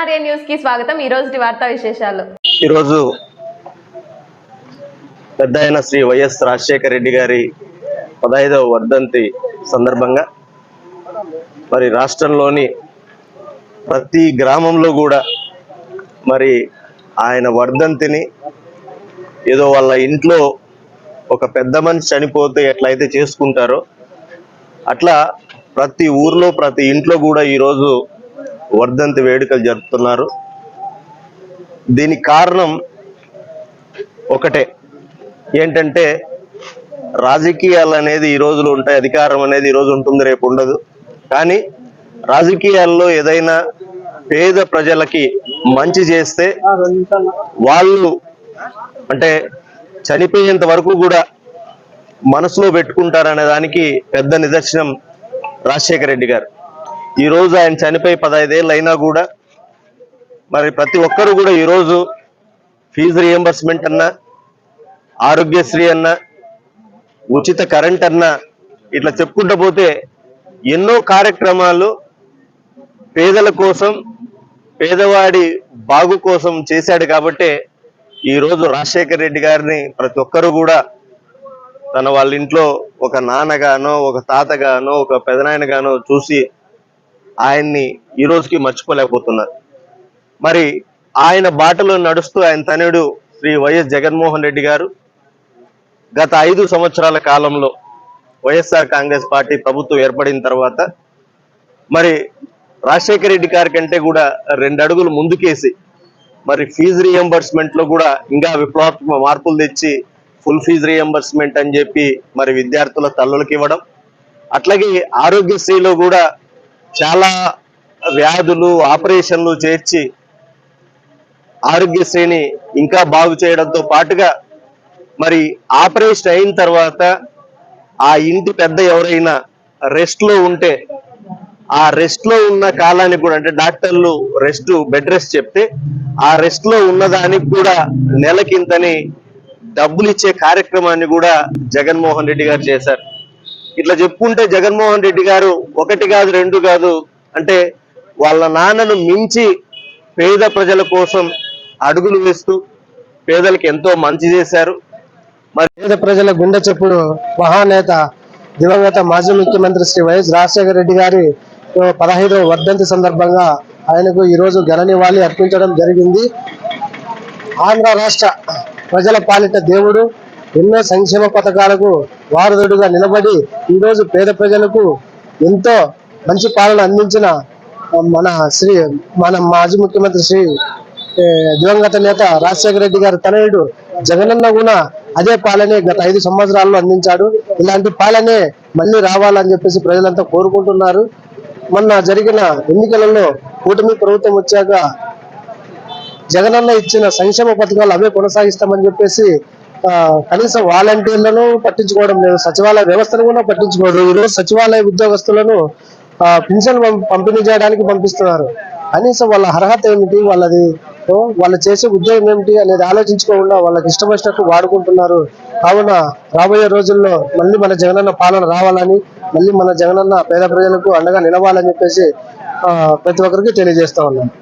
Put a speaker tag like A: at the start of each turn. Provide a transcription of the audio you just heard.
A: NRA న్యూస్కి స్వాగతం. ఈ రోజు వార్తా విశేషాలు.
B: ఈరోజు పెద్ద అయిన శ్రీ వైఎస్ రాజశేఖర రెడ్డి గారి పదహైదవ వర్ధంతి సందర్భంగా మరి రాష్ట్రంలోని ప్రతి గ్రామంలో కూడా మరి ఆయన వర్ధంతిని ఏదో వాళ్ళ ఇంట్లో ఒక పెద్ద మనిషి చనిపోతే ఎట్లయితే చేసుకుంటారో అట్లా ప్రతి ఊర్లో ప్రతి ఇంట్లో కూడా ఈరోజు వర్ధంతి వేడుకలు జరుపుతున్నారు. దీనికి కారణం ఒకటే. ఏంటంటే రాజకీయాలు అనేది ఈ రోజులు ఉంటాయి అధికారం అనేది ఈ రోజు ఉంటుంది రేపు ఉండదు. కానీ రాజకీయాల్లో ఏదైనా పేద ప్రజలకి మంచి చేస్తే వాళ్ళు అంటే చనిపోయేంత వరకు కూడా మనసులో పెట్టుకుంటారనే దానికి పెద్ద నిదర్శనం రాజశేఖర రెడ్డి గారు. ఈ రోజు ఆయన చనిపోయి పదహైదేళ్ళు అయినా కూడా మరి ప్రతి ఒక్కరు కూడా ఈరోజు ఫీజు రియంబర్స్మెంట్ అన్నా ఆరోగ్యశ్రీ అన్నా ఉచిత కరెంట్ అన్నా ఇట్లా చెప్పుకుంటూ పోతే ఎన్నో కార్యక్రమాలు పేదల కోసం పేదవాడి బాగు కోసం చేశాడు కాబట్టి ఈరోజు రాజశేఖర రెడ్డి గారిని ప్రతి ఒక్కరు కూడా తన వాళ్ళ ఇంట్లో ఒక నాన్నగానో ఒక తాతగానో ఒక పెదనాయనగానో చూసి ఆయన్ని ఈ రోజుకి మర్చిపోలేకపోతున్నారు మరి ఆయన బాటలో నడుస్తూ ఆయన తనయుడు శ్రీ వైఎస్ జగన్మోహన్ రెడ్డి గారు గత ఐదు సంవత్సరాల కాలంలో వైఎస్ఆర్ కాంగ్రెస్ పార్టీ ప్రభుత్వం ఏర్పడిన తర్వాత మరి రాజశేఖర రెడ్డి గారి కంటే కూడా రెండు అడుగులు ముందుకేసి మరి ఫీజు రియంబర్స్మెంట్లో కూడా ఇంకా విప్లవాత్మక మార్పులు తెచ్చి ఫుల్ ఫీజు రియంబర్స్మెంట్ అని చెప్పి మరి విద్యార్థుల తల్లులకు ఇవ్వడం అట్లాగే ఆరోగ్యశ్రీలో కూడా చాలా వ్యాధులు ఆపరేషన్లు చేర్చి ఆరోగ్యశ్రేణి ఇంకా బాగు చేయడంతో పాటుగా మరి ఆపరేషన్ అయిన తర్వాత ఆ ఇంటి పెద్ద ఎవరైనా రెస్ట్లో ఉంటే ఆ రెస్ట్లో ఉన్న కాలానికి కూడా అంటే డాక్టర్లు రెస్ట్ బెడ్ రెస్ట్ చెప్తే ఆ రెస్ట్లో ఉన్నదానికి కూడా నెలకింతని డబ్బులు ఇచ్చే కార్యక్రమాన్ని కూడా జగన్మోహన్ రెడ్డి గారు చేశారు. ఇట్లా చెప్పుకుంటే జగన్మోహన్ రెడ్డి గారు ఒకటి కాదు రెండు కాదు అంటే వాళ్ళ నాన్నను మించి పేద ప్రజల కోసం అడుగులు వేస్తూ పేదలకు ఎంతో మంచి చేశారు.
C: పేద ప్రజల గుండె చెప్పుడు మహానేత దివంగత మాజీ ముఖ్యమంత్రి శ్రీ వైఎస్ రాజశేఖర రెడ్డి గారి ఓ పదహైదవ వర్ధంతి సందర్భంగా ఆయనకు ఈ రోజు ఘన నివాళి అర్పించడం జరిగింది. ఆంధ్ర రాష్ట్ర ప్రజల పాలిట దేవుడు ఎన్నో సంక్షేమ పథకాలకు వారధుడుగా నిలబడి ఈ రోజు పేద ప్రజలకు ఎంతో మంచి పాలన అందించిన మన శ్రీ మన మాజీ ముఖ్యమంత్రి శ్రీ దివంగత నేత రాజశేఖర రెడ్డి గారి తనయుడు జగనన్న కూడా అదే పాలనే గత ఐదు సంవత్సరాల్లో అందించాడు. ఇలాంటి పాలనే మళ్ళీ రావాలని చెప్పేసి ప్రజలంతా కోరుకుంటున్నారు. మొన్న జరిగిన ఎన్నికలలో కూటమి ప్రభుత్వం వచ్చాక జగనన్న ఇచ్చిన సంక్షేమ పథకాలు అవే కొనసాగిస్తామని చెప్పేసి కనీసం వాలంటీర్లను పట్టించుకోవడం లేదు. సచివాలయ వ్యవస్థను కూడా పట్టించుకోవడం ఈరోజు సచివాలయ ఉద్యోగస్తులను పింఛన్ పంపిణీ చేయడానికి పంపిస్తున్నారు. కనీసం వాళ్ళ అర్హత ఏమిటి? వాళ్ళది వాళ్ళు చేసే ఉద్యోగం ఏమిటి అనేది ఆలోచించుకోకుండా వాళ్ళకి ఇష్టం వచ్చినట్టు వాడుకుంటున్నారు. కావున రాబోయే రోజుల్లో మళ్ళీ మన జగనన్న పాలన రావాలని మళ్ళీ మన జగనన్న పేద ప్రజలకు అండగా నిలవాలని చెప్పేసి ప్రతి ఒక్కరికి తెలియజేస్తా ఉన్నాను